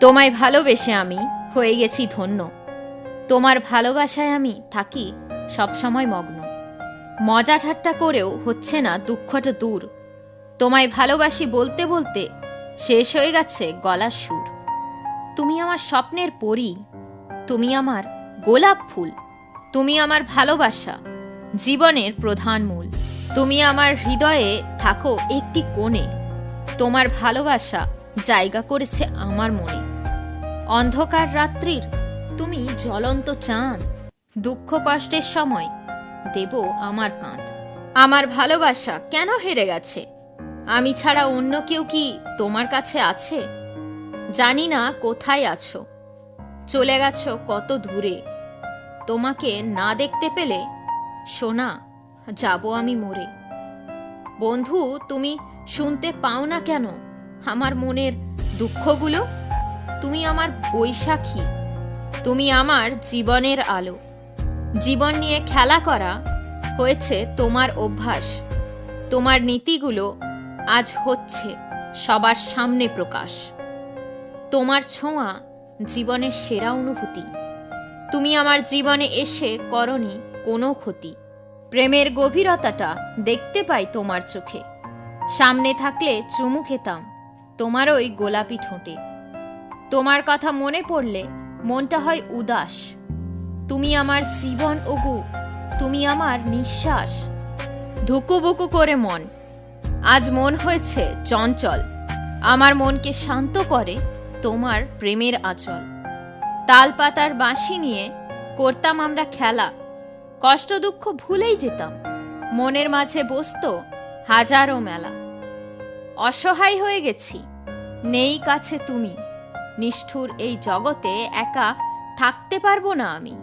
তোমায় ভালোবেসে আমি হয়ে গেছি ধন্য। তোমার ভালোবাসায় আমি থাকি সবসময় মগ্ন। মজা ঠাট্টা করেও হচ্ছে না দুঃখটা দূর। তোমায় ভালোবাসি বলতে বলতে শেষ হয়ে গেছে গলার সুর। তুমি আমার স্বপ্নের পরী, তুমি আমার গোলাপ ফুল, তুমি আমার ভালোবাসা, জীবনের প্রধান মূল। তুমি আমার হৃদয়ে থাকো একটি কোণে। তোমার ভালোবাসা জায়গা করেছে আমার মনে। অন্ধকার রাত্রির, তুমি জ্বলন্ত চাঁদ। দুঃখ কষ্টের সময়, দেব আমার কাঁধ। আমার ভালোবাসা কেন হেরে গেছে? আমি ছাড়া অন্য কেউ কি তোমার কাছে আছে? জানি না কোথায় আছো। চলে গেছো কত দূরে। তোমাকে না দেখতে পেলে, সোনা, যাব আমি মরে। বন্ধু, তুমি শুনতে পাও না কেন আমার মনের দুঃখগুলো? তুমি আমার বৈশাখী। তুমি আমার জীবনের আলো। জীবন নিয়ে খেলা করা হয়েছে তোমার অভ্যাস। তোমার নীতিগুলো আজ হচ্ছে সবার সামনে প্রকাশ। তোমার ছোঁয়া জীবনের সেরা অনুভূতি। তুমি আমার জীবনে এসে করনি কোনো ক্ষতি। প্রেমের গভীরতাটা দেখতে পাই তোমার চোখে। সামনে থাকলে চুমু খেতাম তোমার ওই গোলাপি ঠোঁটে। তোমার কথা মনে পড়লে মনটা হয় উদাস। তুমি আমার জীবন, ওগু, তুমি আমার নিঃশ্বাস। ধুকুবুকু করে মন। আজ মন হয়েছে চঞ্চল। আমার মনকে শান্ত করে তোমার প্রেমের আঁচল। তাল পাতার বাঁশি নিয়ে করতাম আমরা খেলা। কষ্ট দুঃখ ভুলেই যেতাম। মনের মাঝে বসতো হাজারো মেলা। অসহায় হয়ে গেছি। নেই কাছে তুমি। নিষ্ঠুর এই জগতে একা থাকতে পারব না আমি।